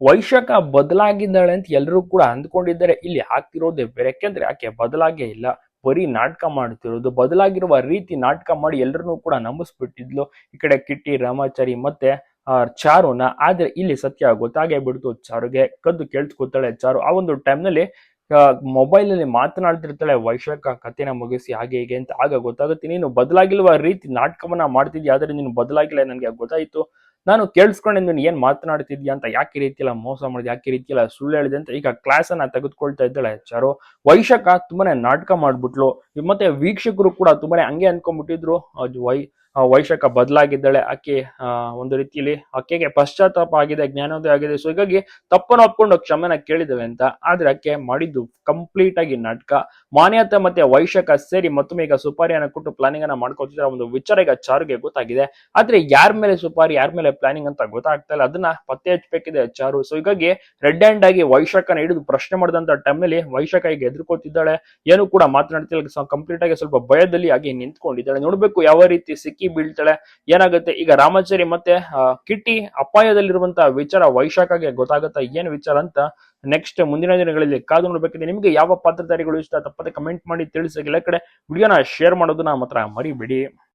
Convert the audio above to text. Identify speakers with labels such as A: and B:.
A: ವೈಶಾಖ ಬದಲಾಗಿದ್ದಾಳೆ ಅಂತ ಎಲ್ಲರೂ ಕೂಡ ಅಂದ್ಕೊಂಡಿದ್ದಾರೆ. ಇಲ್ಲಿ ಆಗ್ತಿರೋದೇ ಬೇರೆ. ಯಾಕೆಂದ್ರೆ ಆಕೆ ಬದಲಾಗೇ ಇಲ್ಲ. ಬರೀ ನಾಟಕ ಮಾಡ್ತಿರೋದು ಬದಲಾಗಿರುವ ರೀತಿ ನಾಟಕ ಮಾಡಿ ಎಲ್ಲರನ್ನೂ ಕೂಡ ನಂಬಿಸ್ಬಿಟ್ಟಿದ್ಲು. ಈ ಕಡೆ ಕಿಟ್ಟಿ ರಾಮಾಚಾರಿ ಮತ್ತೆ ಆ, ಚಾರುನ. ಆದ್ರೆ ಇಲ್ಲಿ ಸತ್ಯ ಗೊತ್ತಾಗೇ ಬಿಡ್ತು ಚಾರುಗೆ. ಕದ್ದು ಕೇಳಿಸ್ಕೊತಾಳೆ ಚಾರು. ಆ ಒಂದು ಟೈಮ್ನಲ್ಲಿ ಮೊಬೈಲ್ ಅಲ್ಲಿ ಮಾತನಾಡ್ತಿರ್ತಾಳೆ ವೈಶಾಖ ಕಥೆನ ಮುಗಿಸಿ ಹಾಗೆ ಹೀಗೆ ಅಂತ. ಆಗ ಗೊತ್ತಾಗುತ್ತೆ ನೀನು ಬದಲಾಗಿಲ್ವ ರೀತಿ ನಾಟಕವನ್ನ ಮಾಡ್ತಿದ್ಯಾ ಆದ್ರೆ ನೀನು ಬದಲಾಗಿಲ್ಲ ನನಗೆ ಗೊತ್ತಾಯ್ತು. ನಾನು ಕೇಳಿಸ್ಕೊಂಡೆ ನೀನು ಏನ್ ಮಾತನಾಡ್ತಿದ್ಯಾ ಅಂತ, ಯಾಕೆ ರೀತಿಯಲ್ಲ ರೀತಿ ಮೋಸ ಮಾಡಿದೆ ಯಾಕೆ ರೀತಿಯಲ್ಲ ರೀತಿ ಸುಳ್ಳು ಹೇಳಿದೆ ಅಂತ ಈಗ ಕ್ಲಾಸ್ ಅನ್ನ ತೆಗೆದುಕೊಳ್ತಾ ಇದ್ದಾಳೆ ಚಾರು ವೈಶಾಖ ತುಂಬಾನೇ ನಾಟಕ ಮಾಡ್ಬಿಟ್ಲು. ಮತ್ತೆ ವೀಕ್ಷಕರು ಕೂಡ ತುಂಬಾನೇ ಹಂಗೆ ಅನ್ಕೊಂಡ್ಬಿಟ್ಟಿದ್ರು. ಅದು ವೈ ವೈಶಾಖ ಬದಲಾಗಿದ್ದಾಳೆ. ಆಕೆ ಒಂದು ರೀತಿಯಲ್ಲಿ ಆಕೆಗೆ ಪಶ್ಚಾತ್ತಾಪ ಆಗಿದೆ, ಜ್ಞಾನೋದಯ ಆಗಿದೆ. ಸೊ ಹೀಗಾಗಿ ತಪ್ಪನ್ನು ಒಪ್ಕೊಂಡು ಕ್ಷಮೆನ ಕೇಳಿದ್ದೇವೆ ಅಂತ. ಆದ್ರೆ ಆಕೆ ಮಾಡಿದ್ದು ಕಂಪ್ಲೀಟ್ ಆಗಿ ನಾಟಕ. ಮಾನ್ಯತೆ ಮತ್ತೆ ವೈಶಾಖ ಸೇರಿ ಮತ್ತೊಮ್ಮೆ ಈಗ ಸುಪಾರಿಯನ್ನು ಕೊಟ್ಟು ಪ್ಲಾನಿಂಗ್ ಅನ್ನ ಮಾಡ್ಕೊತಿದ್ರೆ ಒಂದು ವಿಚಾರ ಈಗ ಚಾರುಗೆ ಗೊತ್ತಾಗಿದೆ. ಆದ್ರೆ ಯಾರ ಮೇಲೆ ಸುಪಾರಿ, ಯಾರ ಮೇಲೆ ಪ್ಲಾನಿಂಗ್ ಅಂತ ಗೊತ್ತಾಗ್ತಾ ಇಲ್ಲ. ಅದನ್ನ ಪತ್ತೆ ಹಚ್ಚಬೇಕಿದೆ ಚಾರು. ಸೊ ಹೀಗಾಗಿ ರೆಡ್ ಹ್ಯಾಂಡ್ ಆಗಿ ವೈಶಾಖನ ಹಿಡಿದು ಪ್ರಶ್ನೆ ಮಾಡಿದಂತ ಟೈಮ್ನಲ್ಲಿ ವೈಶಾಖ ಈಗ ಎದುರ್ಕೋತಿದ್ದಾಳೆ ಏನು ಕೂಡ ಮಾತನಾಡ್ತಿಲ್ಲ. ಕಂಪ್ಲೀಟ್ ಆಗಿ ಸ್ವಲ್ಪ ಭಯದಲ್ಲಿ ಆಗಿ ನಿಂತ್ಕೊಂಡಿದ್ದಾಳೆ. ನೋಡ್ಬೇಕು ಯಾವ ರೀತಿ ಸಿಕ್ಕಿ ಬೀಳ್ತಾಳೆ. ಏನಾಗುತ್ತೆ? ಈಗ ರಾಮಾಚಾರಿ ಮತ್ತೆ ಕಿಟ್ಟಿ ಅಪಾಯದಲ್ಲಿರುವಂತಹ ವಿಚಾರ ವೈಶಾಖಗೆ ಗೊತ್ತಾಗುತ್ತಾ ಏನ್ ವಿಚಾರ ಅಂತ ನೆಕ್ಸ್ಟ್ ಮುಂದಿನ ದಿನಗಳಲ್ಲಿ ಕಾದು ನೋಡ್ಬೇಕಿದೆ. ನಿಮಗೆ ಯಾವ ಪಾತ್ರಧಾರಿಗಳು ಇಷ್ಟ ತಪ್ಪದೆ ಕಮೆಂಟ್ ಮಾಡಿ ತಿಳಿಸಿ. ಎಲ್ಲ ಕಡೆ ವಿಡಿಯೋನ ಶೇರ್ ಮಾಡೋದನ್ನ ಮಾತ್ರ ಮರಿಬೇಡಿ.